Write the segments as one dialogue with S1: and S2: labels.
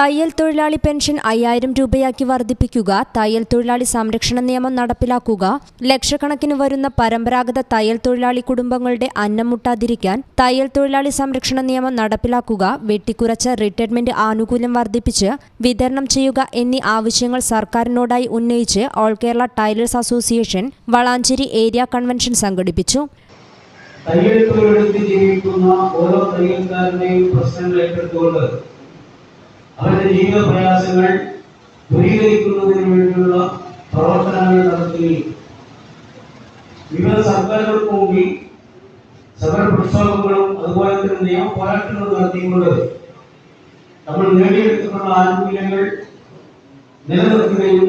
S1: തയ്യൽ തൊഴിലാളി പെൻഷൻ അയ്യായിരം രൂപയാക്കി വർദ്ധിപ്പിക്കുക തയ്യൽ തൊഴിലാളി സംരക്ഷണ നിയമം നടപ്പിലാക്കുക ലക്ഷക്കണക്കിന് വരുന്ന പരമ്പരാഗത തയ്യൽ തൊഴിലാളി കുടുംബങ്ങളുടെ അന്നം മുട്ടാതിരിക്കാൻ തയ്യൽ തൊഴിലാളി സംരക്ഷണ നിയമം നടപ്പിലാക്കുക വെട്ടിക്കുറച്ച റിട്ടയർമെന്റ് ആനുകൂല്യം വർദ്ധിപ്പിച്ച് വിതരണം ചെയ്യുക എന്നീ ആവശ്യങ്ങൾ സർക്കാരിനോടായി ഉന്നയിച്ച് all Kerala tailors association Valanchery area convention സംഘടിപ്പിച്ചു.
S2: തയ്യൽ തൊഴിലെടുത്ത് ജീവിക്കുന്ന ഓരോ തയ്യൽക്കാരനെയും പ്രശ്നങ്ങൾ ഏറ്റെടുത്തുകൊണ്ട് അവരുടെ ജീവിത പ്രയാസങ്ങൾ ദൂരീകരിക്കുന്നതിന് വേണ്ടിയുള്ള പ്രവർത്തനങ്ങൾ നടത്തുകയും വിവിധ സർക്കാരുകൾക്ക് മുമ്പിൽ സമര പ്രക്ഷോഭങ്ങളും അതുപോലെ തന്നെ നിയമ പോരാട്ടങ്ങളും നടത്തിക്കൊണ്ട് നമ്മൾ നേടിയെടുത്തിട്ടുള്ള ആനുകൂല്യങ്ങൾ നിലനിർത്തുകയും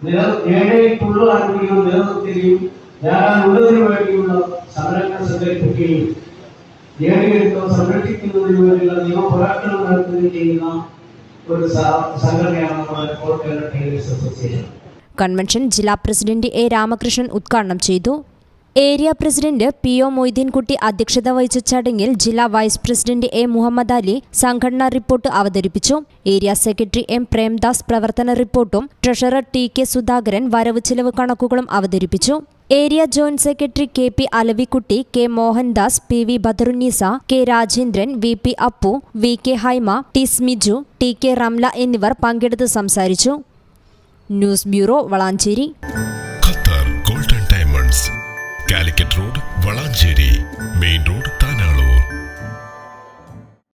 S2: നില നേടിയിട്ടുള്ള ആനുകൂല്യങ്ങൾ നിലനിർത്തുകയും നേടാനുള്ളതിനു വേണ്ടിയുള്ള സമരങ്ങൾ സംഘടിപ്പിക്കുകയും നേടിയെടുത്തവ സംരക്ഷിക്കുന്നതിന് വേണ്ടിയുള്ള നിയമ പോരാട്ടങ്ങൾ നടത്തുകയും ചെയ്യുന്ന ഒരു സംഘടനയാണ് നമ്മുടെ ഓൾ കേരള അസോസിയേഷൻ
S1: കൺവെൻഷൻ ജില്ലാ പ്രസിഡന്റ് എ രാമകൃഷ്ണൻ ഉദ്ഘാടനം ചെയ്തു. Area president P O Moideenkutty അധ്യക്ഷത വഹിച്ച ചടങ്ങിൽ ജില്ലാ vice president A Muhammad Ali സംഘടനാ റിപ്പോർട്ട് അവതരിപ്പിച്ചു. ഏരിയ സെക്രട്ടറി എം പ്രേംദാസ് പ്രവർത്തന റിപ്പോർട്ടും ട്രഷറർ ടി കെ സുധാകരൻ വരവ് ചെലവ് കണക്കുകളും അവതരിപ്പിച്ചു. Area joint secretary K P Alavikutty K Mohandas P V Badarunnisa K Rajendran V P Appu V K Haima T Smiju T K Ramla എന്നിവർ പങ്കെടുത്ത് സംസാരിച്ചു. News bureau Valanchery.